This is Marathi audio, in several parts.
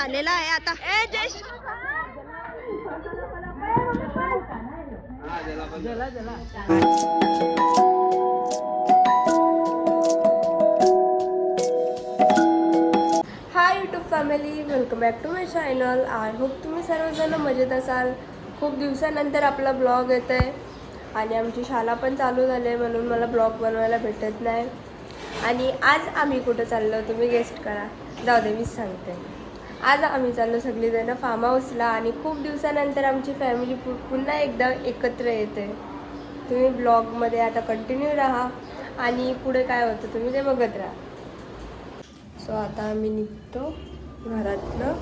झालेला आहे आता. ए Jayesh. Hi YouTube family welcome back to my channel I hope तुम्ही सर्वजण मजेत असाल. खूप दिवसानंतर आपला ब्लॉग येत आहे. आणि आमची शाळा पण चालू झाली आहे म्हणून मला ब्लॉग बनवायला भेटत नाही. आणि आज आम्ही कुठं चाललो तुम्ही गेस्ट करा. जाऊ दे मीच सांगते. आज आम्ही चाललो सगळीजणं फार्म हाऊसला आणि खूप दिवसानंतर आमची फॅमिली पु पुन्हा एकदा एकत्र येते. तुम्ही ब्लॉगमध्ये आता कंटिन्यू राहा आणि पुढे काय होतं तुम्ही ते बघत राहा. सो आता आम्ही निघतो घरातनं.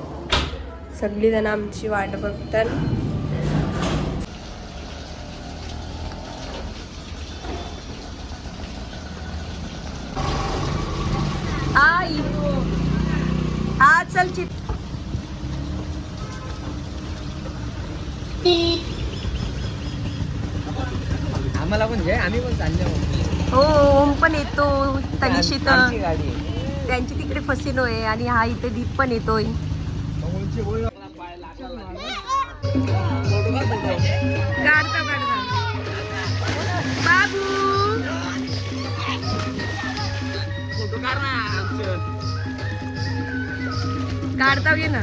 सगळीजण आमची वाट बघतात. आई आज चल चित आम्हाला पण घे आम्ही पण चाललो. हो ओम पण येतो. गाडी आहे. त्यांची तिकडे फसिलो आहे आणि हा इथे दीप पण येतोय. काढता काढता. बाबू. फोटो काढ ना.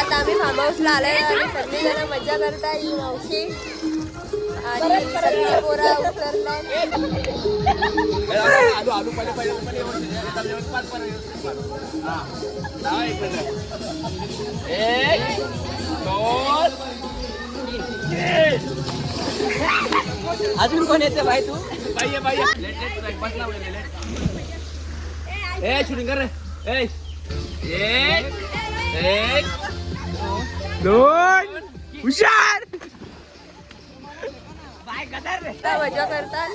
आता आम्ही फार्म हाऊसला आलोय आणि सगळी जण मजा करताय ही मावशी. आणि सगळी पोरा आलू आलू. हा. अजून कोण येते बाई तू? बाई बाई ये. लेट लेट लेट बस ना पहिले, लेट. ए शूटिंग कर रे. ए. एक एक दोन. हुशार. मजा करतात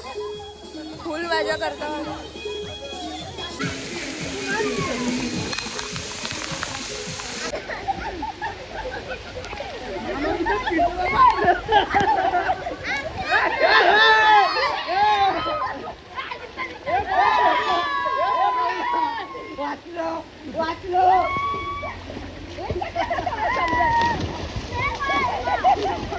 फुल मजा करतात ए पाठीमागे बघ पाठीमागे एक दोन मला दोन रुपये पडला नाही का? जा ना,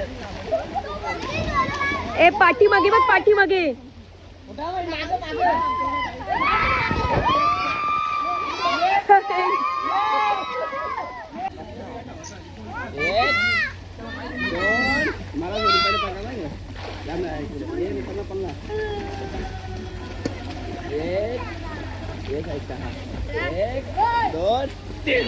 इकडे. ये, मी पन्नास, पन्नास. एक एक ऐका हा एक दोन तीन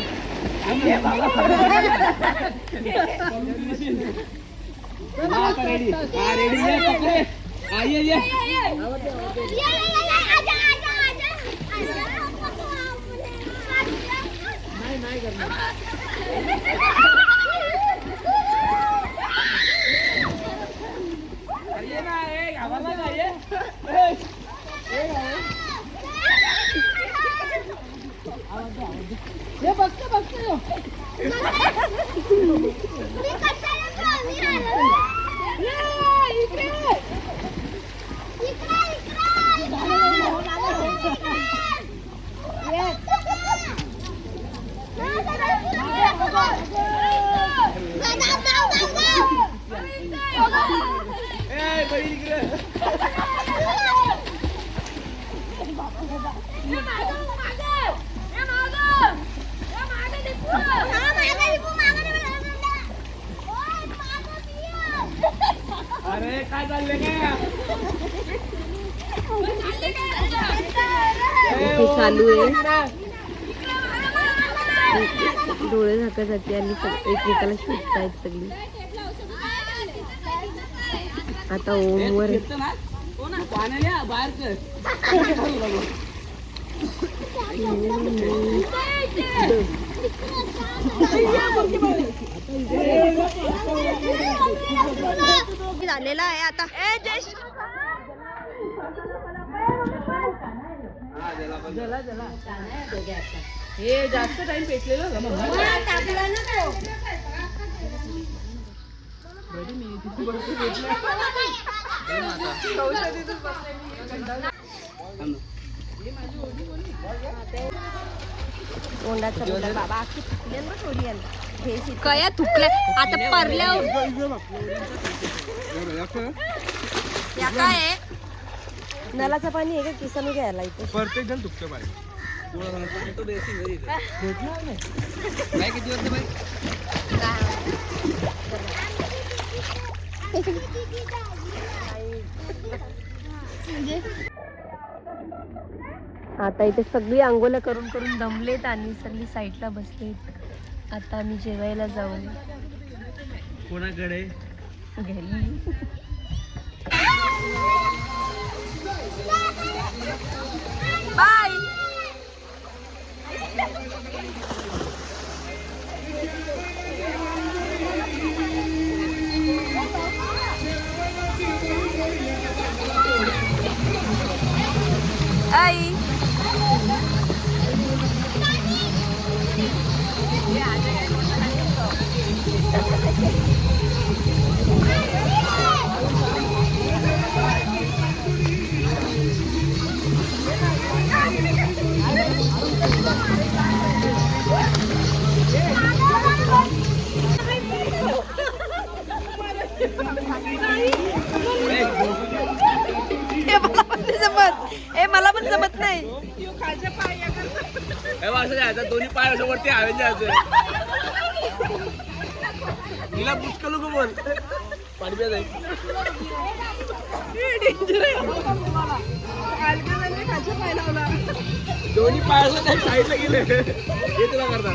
हा. हा, ready. ये, पकडे. हा, ये, ये. अरे ये ना, ए, घाबरला ना, ये. ए. ए, बरी इकडे. अरे काय चाललंय काय? इथे चालू आहे. डोळे झाकासाठी आणि एकमेकाला शोधतायत सगळी. आता ओमवर पाण्याने बाहेर झालेला आहे आता. ए जयश. हे जास्त टाइम पेटलेलं तोंडाचा बाबा आखी थुकल्या ना थोडी यांना कया थुकल्या आता परल्या या काय आहे? नलाचं पाणी आहे का? किसन घ्यायला इथे. प्रत्येक जण दुखतं पाहिजे काय किती वाजता बाई? आता इथे सगळी आंघोळ्या करून करून दमलेत आणि सगळी साईडला बसलेत. आता आम्ही जेवायला जाऊ कोणाकडे? घरी. बाय. हे मला पण जमत. नाही. असं जायचं दोन्ही पाय असं वरती हवेत जायचं तिला पुष्कळ लोक बोल. पाडव्या जाईल दोन्ही पाय असं त्या साईडला गेले. हे तुला करतात.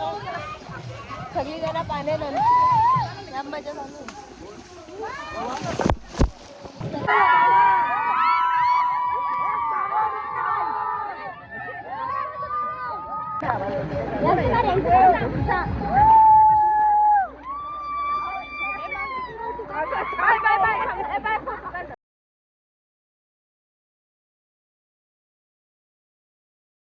मजा सगळी जण पाण्यानं जाम